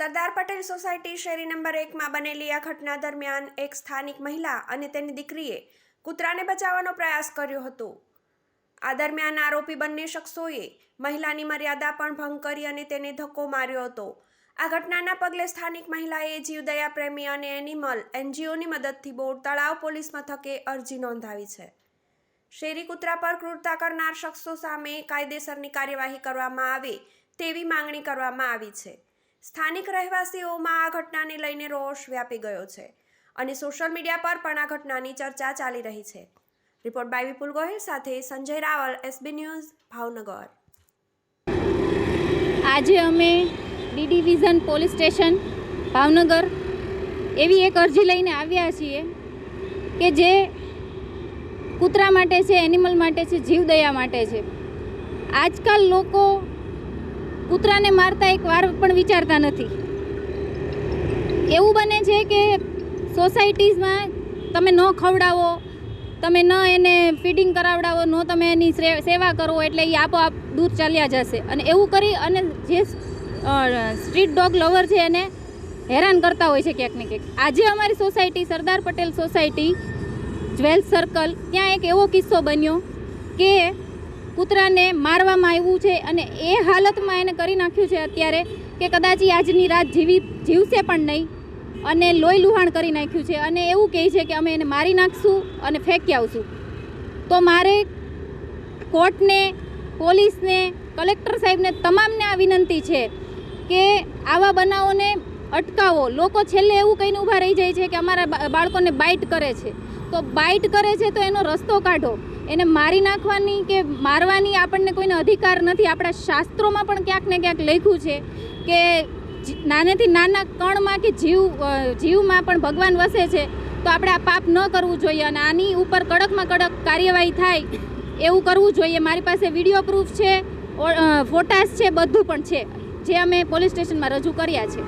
સરદાર Patel society શેરી number એકમાં બનેલી આ ઘટના દરમિયાન એક સ્થાનિક મહિલા અને તેની દીકરીએ કૂતરાને બચાવવાનો પ્રયાસ કર્યો હતો. આ દરમિયાન આરોપી બંને શખ્સોએ મહિલાની મર્યાદા પણ ભંગ કરી અને તેને ધક્કો માર્યો હતો. આ ઘટનાના પગલે સ્થાનિક મહિલાએ જીવદયા પ્રેમી અને એનિમલ એનજીઓની મદદથી બોર્ડ તળાવ પોલીસ મથકે અરજી નોંધાવી છે. શેરી કૂતરા પર ક્રૂરતા કરનાર શખ્સો સામે કાયદેસરની કાર્યવાહી કરવામાં આવે તેવી માંગણી કરવામાં આવી છે. સ્થાનિક રહેવાસીઓમાં આ ઘટનાને લઈને રોષ વ્યાપી ગયો છે અને સોશિયલ મીડિયા પર પણ આ ઘટનાની ચર્ચા ચાલી રહી છે. રિપોર્ટ બાય વિપુલ ગોહિલ સાથે સંજય રાવલ એસબી ન્યૂઝ ભાવનગર. આજે અમે D division police station, Bhavnagar એવી એક અરજી લઈને આવ્યા છીએ કે જે કૂતરા માટે છે, એનિમલ માટે છે, જીવદયા માટે છે. આજકાલ લોકો કૂતરાને મારતા એક વાર પણ વિચારતા નથી. એવું બને છે કે સોસાયટીઝમાં તમે ન ખવડાવો, તમે ન એને ફીડિંગ કરાવડાવો, ન તમે એની સેવા કરો એટલે એ આપોઆપ દૂર ચાલ્યા જશે. અને એવું કરી અને જે સ્ટ્રીટ ડોગ લવર છે એને હેરાન કરતા હોય છે ક્યાંક ને ક્યાંક. આજે અમારી society, Sardar Patel society, jewel circle, ત્યાં એક એવો કિસ્સો બન્યો કે કૂતરાને મારવામાં આવ્યું છે અને એ હાલતમાં એને કરી નાખ્યું છે અત્યારે કે કદાચ આજની રાત જીવી, જીવશે પણ નહીં અને લોહી લુહાણ કરી નાખ્યું છે અને એવું કહે છે કે અમે એને મારી નાખશું અને ફેંકી આવશું. તો મારે કોર્ટને, પોલીસને, કલેક્ટર સાહેબને તમામને આ વિનંતી છે કે આવા બનાવોને અટકાવો. લોકો છેલ્લે એવું કહીને ઊભા રહી જાય છે કે અમારા બાળકોને બાઇટ કરે છે. તો બાઇટ કરે છે તો એનો રસ્તો કાઢો. એને મારી નાખવાની કે મારવાની આપણને કોઈને અધિકાર નથી. આપણા શાસ્ત્રોમાં પણ ક્યાંક ને ક્યાંક લખ્યું છે કે નાનેથી નાના કણમાં કે જીવ જીવમાં પણ ભગવાન વસે છે, તો આપણે આ પાપ ન કરવું જોઈએ અને આની ઉપર કડકમાં કડક કાર્યવાહી થાય એવું કરવું જોઈએ. મારી પાસે વીડિયો પ્રૂફ છે ફોટાસ છે, બધું પણ છે, જે અમે પોલીસ સ્ટેશનમાં રજૂ કર્યા છે.